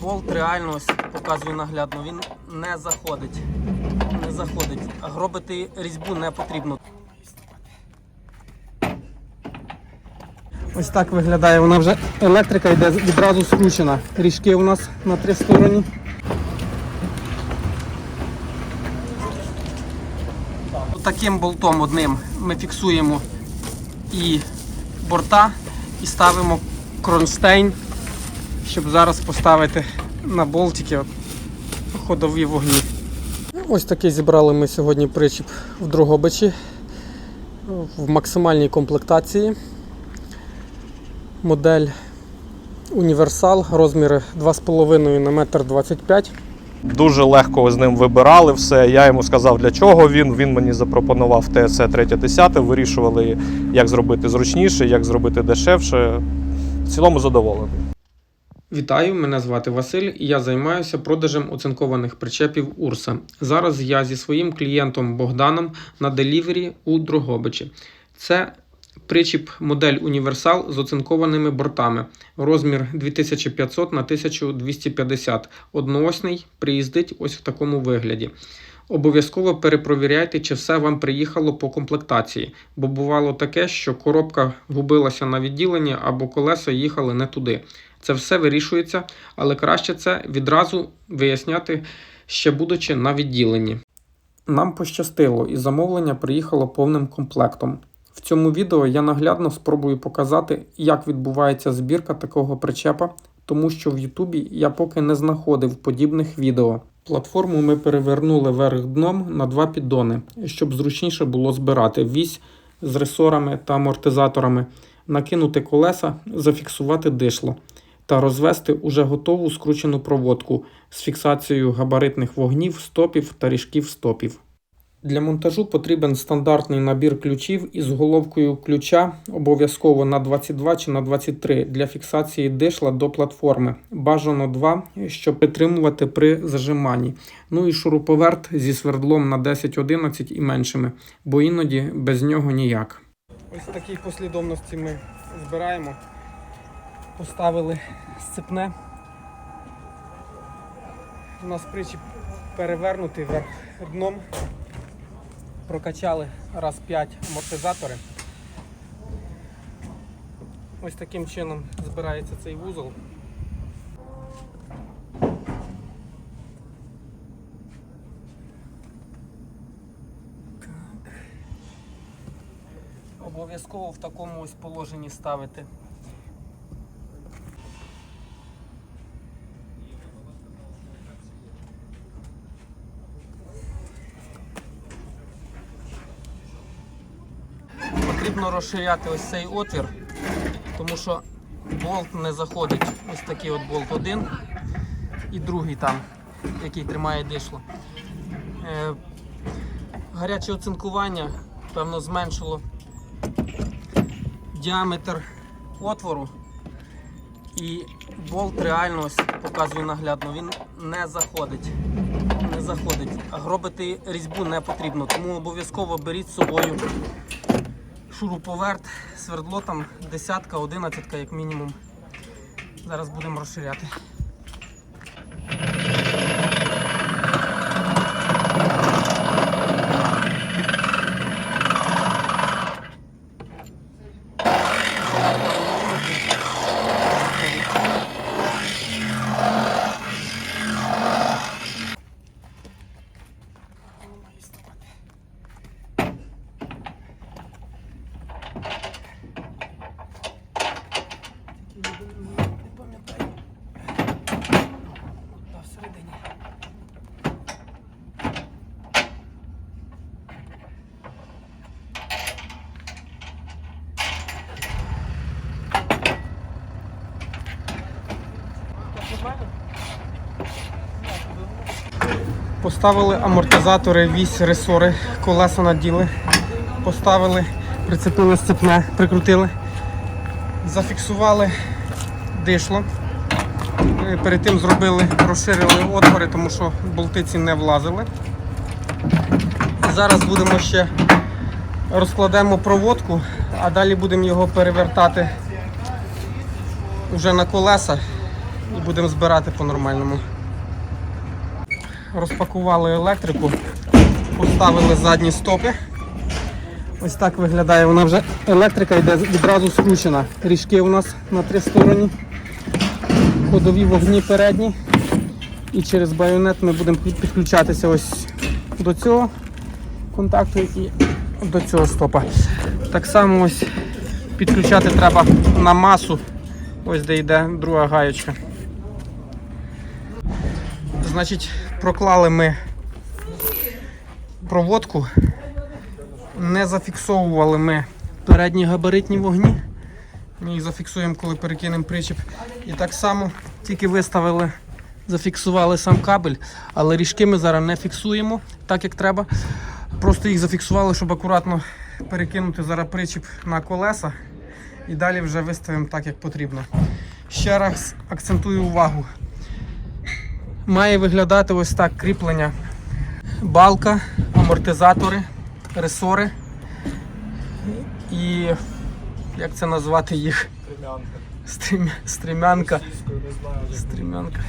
болт реально ось показую наглядно, він не заходить. Не заходить. Гробити різьбу не потрібно. Ось так виглядає. Вона вже електрика йде відразу скручена. Ріжки у нас на три сторони. Таким болтом одним ми фіксуємо і борта, і ставимо кронштейн, щоб зараз поставити на болтики ходові вогні. Ось такий зібрали ми сьогодні причіп в Дрогобичі в максимальній комплектації. Модель Універсал, розміри 2,5 на 1,25 м. Дуже легко з ним вибирали все. Я йому сказав, для чого він. Він мені запропонував ТСЦ 310, вирішували, як зробити зручніше, як зробити дешевше. В цілому задоволений. Вітаю, мене звати Василь і я займаюся продажем оцинкованих причепів Урса. Зараз я зі своїм клієнтом Богданом на делівері у Дрогобичі. Це причіп модель Універсал з оцинкованими бортами. Розмір 2500 на 1250. Одноосний приїздить ось в такому вигляді. Обов'язково перепровіряйте, чи все вам приїхало по комплектації, бо бувало таке, що коробка губилася на відділенні або колеса їхали не туди. Це все вирішується, але краще це відразу виясняти, ще будучи на відділенні. Нам пощастило, і замовлення приїхало повним комплектом. В цьому відео я наглядно спробую показати, як відбувається збірка такого причепа, тому що в Ютубі я поки не знаходив подібних відео. Платформу ми перевернули вверх дном на два піддони, щоб зручніше було збирати вісь з ресорами та амортизаторами, накинути колеса, зафіксувати дишло та розвести уже готову скручену проводку з фіксацією габаритних вогнів, стопів та ріжків стопів. Для монтажу потрібен стандартний набір ключів із головкою ключа, обов'язково на 22 чи на 23 для фіксації дишла до платформи. Бажано 2, щоб підтримувати при зажиманні. Ну і шуруповерт зі свердлом на 10-11 і меншими, бо іноді без нього ніяк. Ось в такій послідовності ми збираємо. Поставили сцепне. У нас причіп перевернутий вверх дном. Прокачали раз 5 амортизатори. Ось таким чином збирається цей вузол. Обов'язково в такому ось положенні ставити. Потрібно розширяти ось цей отвір, тому що болт не заходить. Ось такий от болт один і другий там, який тримає дишло. Е, гаряче оцинкування, певно, зменшило діаметр отвору. І болт реально ось показую наглядно, він не заходить. Не заходить. Гробити різьбу не потрібно, тому обов'язково беріть з собою шуруповерт, свердло там десятка, одинадцятка як мінімум. Зараз будемо розширяти. Всередині. Поставили амортизатори, вісь, ресори, колеса наділи, поставили, прицепили сцепне, прикрутили, зафіксували дишло. Перед тим зробили, розширили отвори, тому що болтиці не влазили. Зараз будемо ще розкладемо проводку, а далі будемо його перевертати вже на колеса і будемо збирати по-нормальному. Розпакували електрику, поставили задні стопи. Ось так виглядає. Вона вже електрика йде відразу скручена. Ріжки у нас на три стороні. Ходові вогні передні. І через байонет ми будемо підключатися ось до цього контакту і до цього стопа. Так само ось підключати треба на масу, ось де йде друга гаєчка. Значить, проклали ми проводку, не зафіксовували ми передні габаритні вогні. Ми їх зафіксуємо, коли перекинемо причіп. І так само тільки виставили, зафіксували сам кабель, але ріжки ми зараз не фіксуємо так, як треба. Просто їх зафіксували, щоб акуратно перекинути зараз причіп на колеса і далі вже виставимо так, як потрібно. Ще раз акцентую увагу. Має виглядати ось так кріплення. Балка, амортизатори, ресори і як це назвати їх? Стрім'я- Стрімянка. Стрімянка.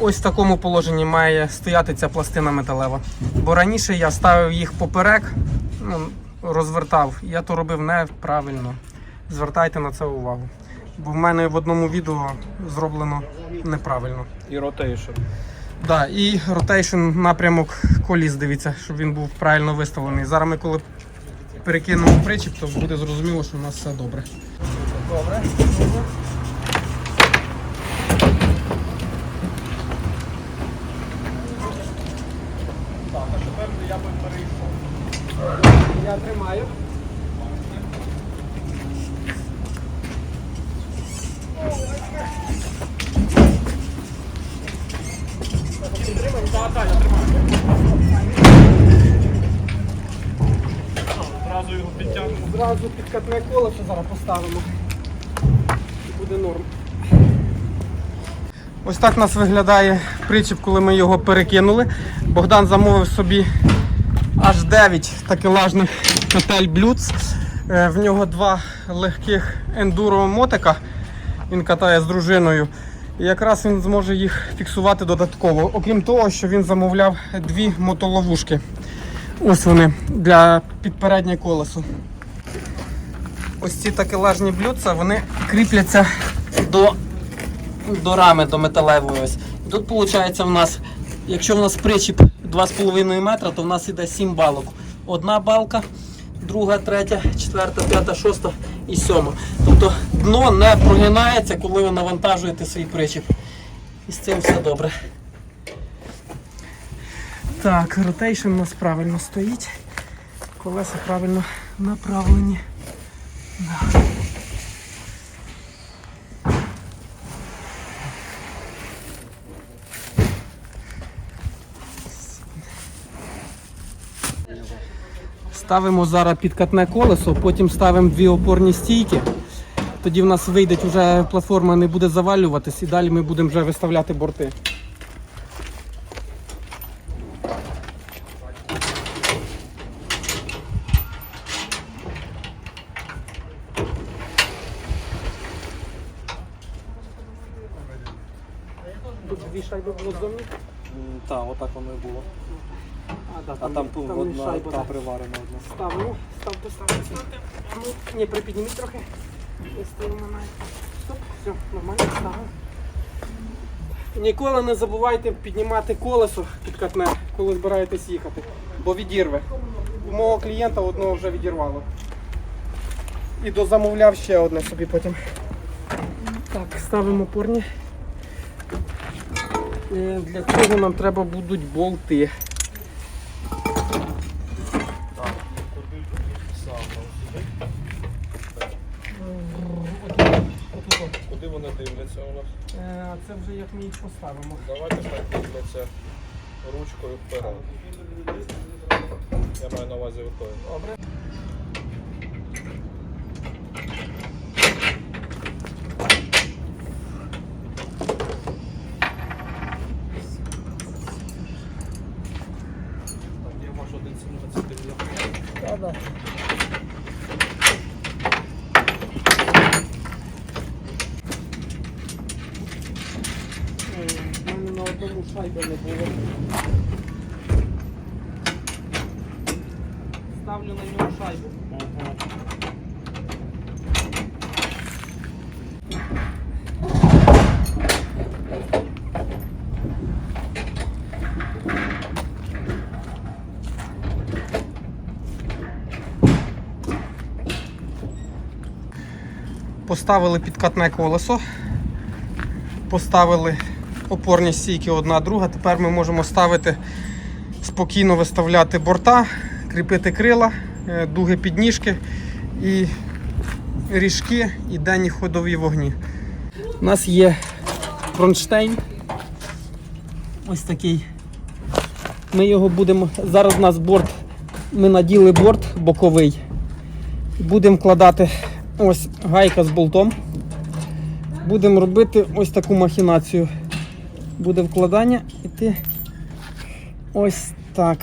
Ось в такому положенні має стояти ця пластина металева. Бо раніше я ставив їх поперек, ну, розвертав. Я то робив неправильно. Звертайте на це увагу. Бо в мене в одному відео зроблено неправильно. І ротейшн. Да, і ротейшн напрямок коліс, дивіться, щоб він був правильно виставлений. Зараз ми коли перекинемо причіп, то буде зрозуміло, що у нас все добре. Добре. Так, а тепер я би перейшов. Я тримаю. Так, так, я тримаю. Одразу його підтягнемо. Зразу підкатне колесо зараз поставимо. Буде норм. Ось так у нас виглядає причіп, коли ми його перекинули. Богдан замовив собі аж 9 такелажних котель блюдц. Е, В нього два легких ендуро мотика. Він катає з дружиною. І якраз він зможе їх фіксувати додатково. Окрім того, що він замовляв дві мотоловушки. Ось вони для підпереднє колесо. Ось ці такелажні блюдца, вони кріпляться до, до рами, до металевої. Ось. Тут виходить у нас, якщо в нас причіп 2,5 метра, то в нас іде 7 балок. Одна балка, друга, третя, четверта, п'ята, шоста і сьома. Тобто дно не прогинається, коли ви навантажуєте свій причіп. І з цим все добре. Так, ротейшн у нас правильно стоїть. Колеса правильно направлені. Да. Ставимо зараз підкатне колесо, потім ставимо дві опорні стійки. Тоді в нас вийде вже платформа не буде завалюватись і далі ми будемо вже виставляти борти. Тут дві шайби було зовні. Так, отак воно і було. Да, там не одна шайба, та приварена одна. Ставимо, ставте, ставте, ставте. Ну, ні, припідніміть трохи. І стоїмо на. Стоп, все, нормально, ставимо. Ніколи не забувайте піднімати колесо підкатне, коли збираєтесь їхати, бо відірве. У мого клієнта одного вже відірвало. І дозамовляв ще одне собі потім. Так, ставимо порні. Е, Для цього нам треба будуть болти. Отут. Куди вони дивляться у нас? Е, Це вже як ми їх поставимо. Давайте так дивляться ручкою вперед. Я маю на увазі рукою. Добре. Там є ваш 1,17 Да, да. У мене на одному шайби не було. Ставлю на нього шайбу. Поставили підкатне колесо, поставили опорні стійки одна друга. Тепер ми можемо ставити спокійно виставляти борта, кріпити крила, е, дуги підніжки і ріжки і денні ходові вогні. У нас є кронштейн. Ось такий. Ми його будемо. Зараз у нас борт. Ми наділи борт боковий. Будемо вкладати ось гайка з болтом. Будемо робити ось таку махінацію. Буде вкладання іти ось так.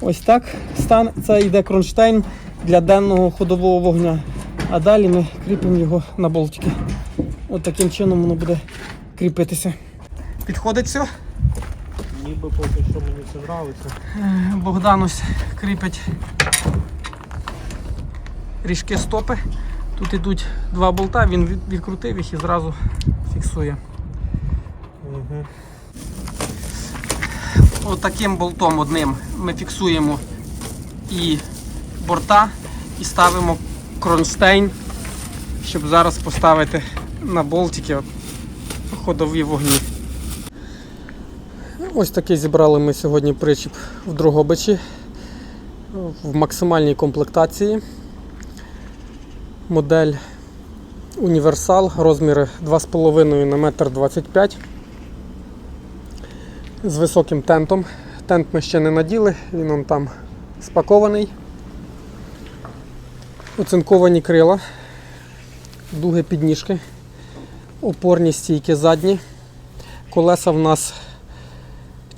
Ось так стане. Це йде кронштейн для денного ходового вогня. А далі ми кріпимо його на болтики. От таким чином воно буде кріпитися. Підходить все. Ніби поки що мені це подобається. Богдан ось кріпить ріжки стопи. Тут йдуть два болта, він відкрутив їх і зразу фіксує. Угу. Отаким болтом одним ми фіксуємо і борта, і ставимо кронштейн, щоб зараз поставити на болтики ходові вогні. Ось такий зібрали ми сьогодні причіп в Дрогобичі в максимальній комплектації. Модель Універсал, розміри 2,5 на 1,25 м з високим тентом. Тент ми ще не наділи, він он там спакований. Оцинковані крила, дуги підніжки, опорні стійки задні. Колеса в нас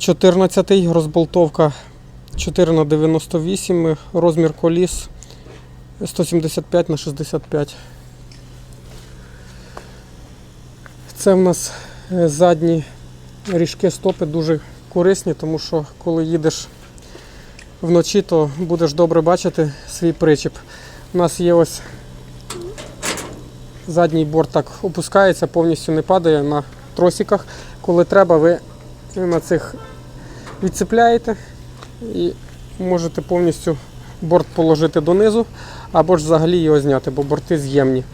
14 розболтовка 4 на 98 розмір коліс 175 на 65 Це в нас е, задні ріжки стопи дуже корисні, тому що коли їдеш вночі, то будеш добре бачити свій причіп. У нас є ось задній борт так опускається, повністю не падає на тросиках. Коли треба, ви на цих відцепляєте і можете повністю борт положити донизу, або ж взагалі його зняти, бо борти з'ємні.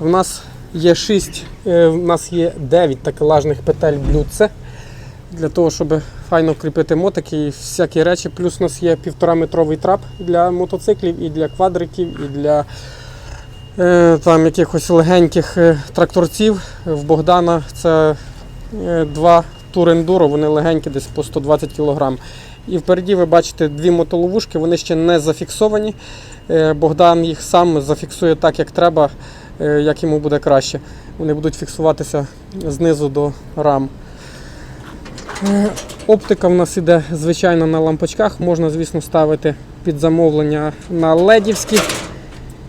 У нас є 6, в нас є 9 е, такелажних петель блюдце для того, щоб файно кріпити мотики і всякі речі. Плюс у нас є 1,5-метровий трап для мотоциклів, і для квадриків, і для е, там якихось легеньких е, тракторців. В Богдана це два тур ендуро, вони легенькі, десь по 120 кг. І впереді ви бачите дві мотоловушки, вони ще не зафіксовані. Е, Богдан їх сам зафіксує так, як треба, е, як йому буде краще. Вони будуть фіксуватися знизу до рам. Е, оптика в нас іде, звичайно, на лампочках. Можна, звісно, ставити під замовлення на ледівські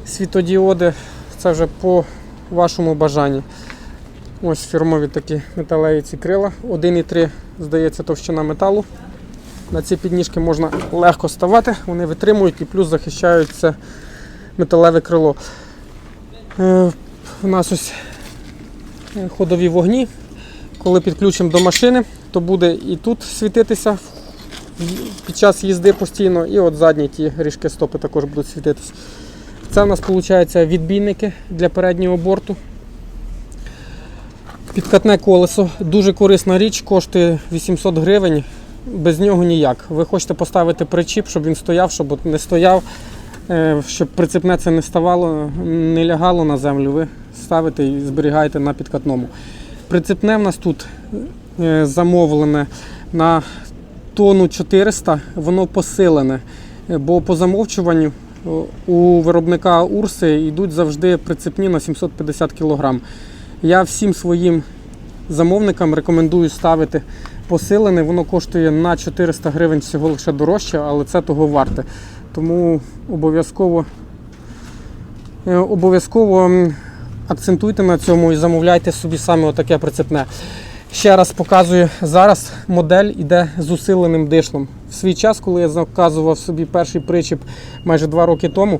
світодіоди. Це вже по вашому бажанні. Ось фірмові такі металеві ці крила. 1,3, здається, товщина металу. На ці підніжки можна легко ставати, вони витримують і плюс захищають це металеве крило. Е, У нас ось е, ходові вогні. Коли підключимо до машини, то буде і тут світитися під час їзди постійно, і от задні ті ріжки стопи також будуть світитися. Це у нас виходить відбійники для переднього борту. Підкатне колесо, дуже корисна річ, коштує 800 гривень. Без нього ніяк. Ви хочете поставити причіп, щоб він стояв, щоб не стояв, е, щоб прицепне це не ставало, не лягало на землю. Ви ставите і зберігаєте на підкатному. Прицепне в нас тут е, замовлене на тонну 400, воно посилене. Е, Бо по замовчуванню у виробника Урси йдуть завжди прицепні на 750 кг. Я всім своїм замовникам рекомендую ставити посилене, воно коштує на 400 гривень всього лише дорожче, але це того варте. Тому обов'язково е, обов'язково акцентуйте на цьому і замовляйте собі саме отаке прицепне. Ще раз показую, зараз модель іде з усиленим дишлом. В свій час, коли я заказував собі перший причіп майже два роки тому,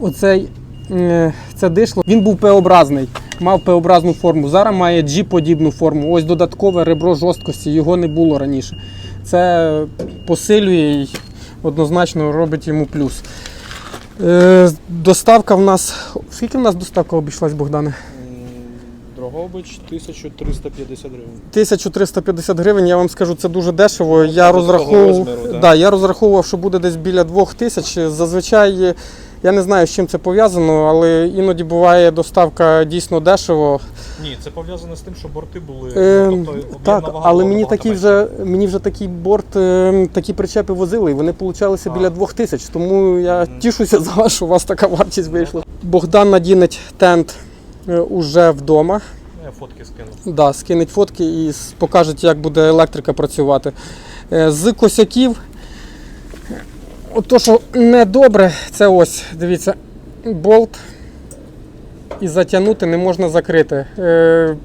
оцей е, це дишло, він був П-образний, мав П-образну форму. Зараз має G-подібну форму. Ось додаткове ребро жорсткості, його не було раніше. Це посилює і однозначно робить йому плюс. Е, доставка в нас. Скільки в нас доставка обійшлась, Богдане? Дрогобич 1350 гривень. 1350 гривень, я вам скажу, це дуже дешево. Я розраховував, розміру, да, я розраховував, що буде десь біля 2000. Зазвичай я не знаю, з чим це пов'язано, але іноді буває доставка дійсно дешево. Ні, це пов'язано з тим, що борти були. Е, ну, тобто, так, вага але мені такі вже мені вже такий борт, е, такі причепи возили, і вони получалися А. біля 2000, тому я Мгм. тішуся за вас, що у вас така вартість вийшла. Богдан надінеть тент е, уже вдома. Я фотки скину. Да, скинуть фотки і покажуть, як буде електрика працювати. Е, З косяків. От то, що не добре, це ось, дивіться, болт і затягнути не можна закрити. Е,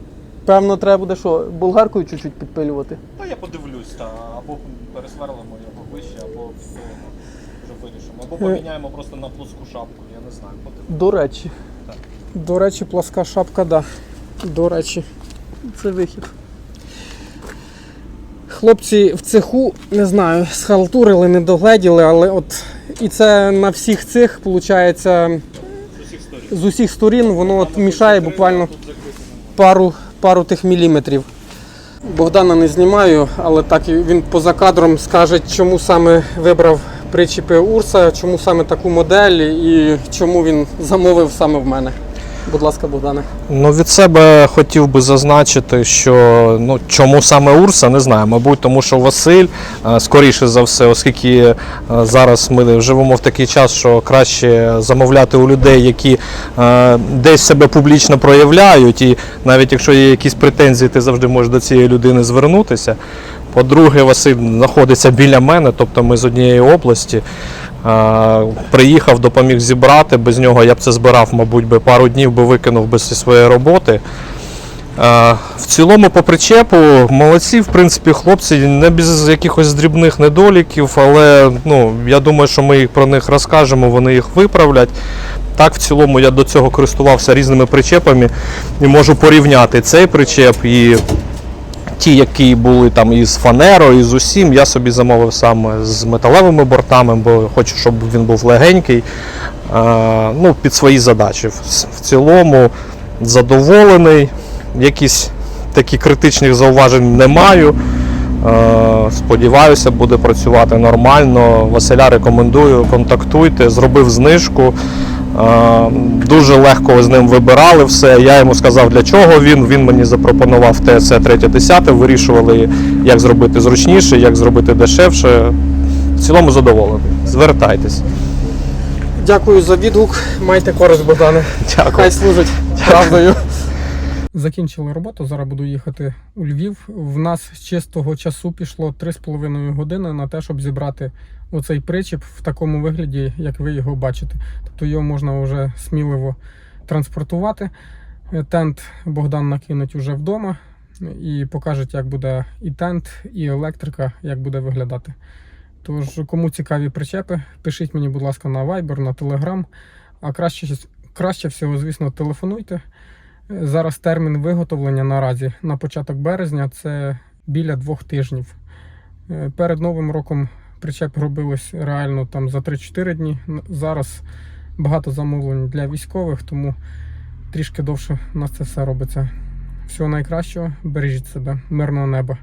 Певно, треба буде що, болгаркою чуть-чуть підпилювати. Та я подивлюсь, та, або пересверлимо його вище, або все, вже вирішимо. Або Е. поміняємо просто на плоску шапку, я не знаю. подивимось. До речі. Так. До речі, пласка шапка, да. До речі, це вихід. Хлопці в цеху, не знаю, схалтурили, не догледіли, але от і це на всіх цих, виходить, З усіх сторін. воно от мішає буквально пару, пару тих міліметрів. Богдана не знімаю, але так він поза кадром скаже, чому саме вибрав причіпи Урса, чому саме таку модель і чому він замовив саме в мене. Будь ласка, Богдане. Ну, від себе хотів би зазначити, що ну чому саме Урса, не знаю. Мабуть, тому що Василь, е, скоріше за все, оскільки е, зараз ми живемо в такий час, що краще замовляти у людей, які е, десь себе публічно проявляють, і навіть якщо є якісь претензії, ти завжди можеш до цієї людини звернутися. По-друге, Василь знаходиться біля мене, тобто ми з однієї області. Е, Приїхав, допоміг зібрати. Без нього я б це збирав, мабуть, би пару днів би викинув без своєї роботи. Е, В цілому, по причепу, молодці, в принципі, хлопці, не без якихось дрібних недоліків, але ну, я думаю, що ми їх про них розкажемо, вони їх виправлять. Так, в цілому я до цього користувався різними причепами і можу порівняти цей причеп і ті, які були там із фанерою, і з усім, я собі замовив саме з металевими бортами, бо хочу, щоб він був легенький. Ну, під свої задачі. В, цілому задоволений. Якісь такі критичних зауважень не маю. Сподіваюся, буде працювати нормально. Василя рекомендую, контактуйте, зробив знижку. Е, Дуже легко з ним вибирали все. Я йому сказав, для чого він. Він мені запропонував ТС 310, вирішували, як зробити зручніше, як зробити дешевше. В цілому задоволений. Звертайтесь. Дякую за відгук. Майте користь, Богдане. Дякую. Хай служить правдою. Закінчили роботу. Зараз буду їхати у Львів. В нас з чистого часу пішло 3,5 години на те, щоб зібрати оцей причіп в такому вигляді, як ви його бачите. Тобто його можна вже сміливо транспортувати. Е, Тент Богдан накинуть уже вдома і покажуть, як буде і тент, і електрика, як буде виглядати. Тож, кому цікаві причепи, пишіть мені, будь ласка, на Viber, на Telegram. А краще, краще всього, звісно, телефонуйте. Е, Зараз термін виготовлення наразі на початок березня це біля двох тижнів. Е, Перед Новим роком причеп робилось реально там за 3-4 дні. Зараз багато замовлень для військових, тому трішки довше у нас це все робиться. Всього найкращого, бережіть себе, мирного неба.